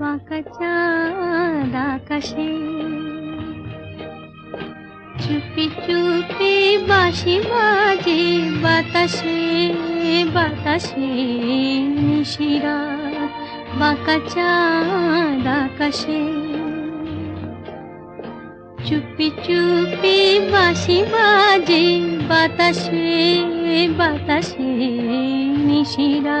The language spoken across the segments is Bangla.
বাঁকা চাঁদ আকাশে। চুপি চুপি বাঁশি বাজে বাতাসে বাতাসে নিশিরা বাঁকা চাঁদ আকাশে। চুপি চুপি বাঁশি বাজে বাতাসে বাতাসে নিশিরা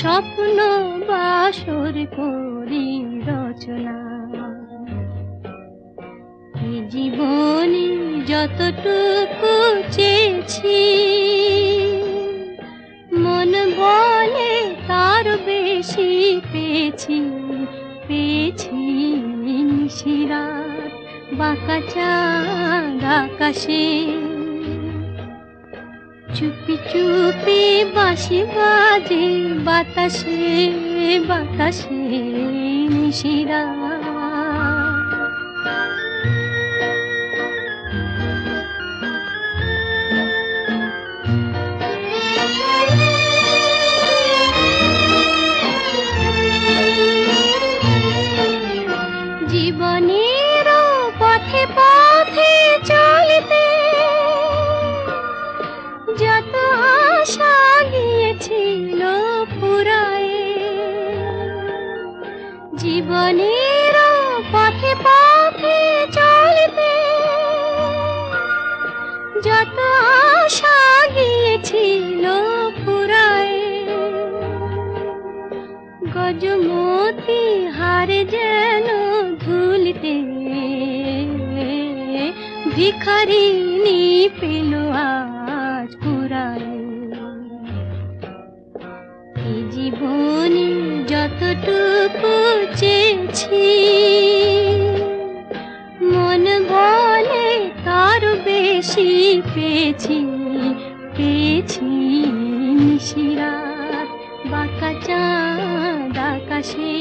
স্বপ্ন বাসর করি রচনা। জীবনে যতটুকু চেয়েছি, মন বলে তার বেশি পেয়েছি পেয়েছি নিশিরাত, বাঁকা চাঁদ আকাশে। চুপি চুপি বাঁশি বাজে বাতাসে বাতাসে নিশিরা জীবনের পথে পথে চলতে যত আশা গিয়েছিল ফুরায়ে গজমতি হারে যেন ধুলিতে ভিখারিনী পেল আজ যতটুকু চেয়েছি। মন বলে তার বেশি পেয়েছি পেয়েছি নিশিরাত বাঁকা চাঁদ আকাশে।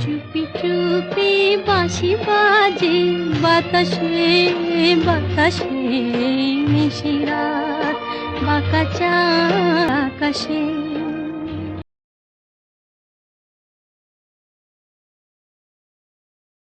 চুপি চুপি বাঁশি বাজে বাতাসে বাতাসে নিশিরাত বাঁকা চাঁদ আকাশে।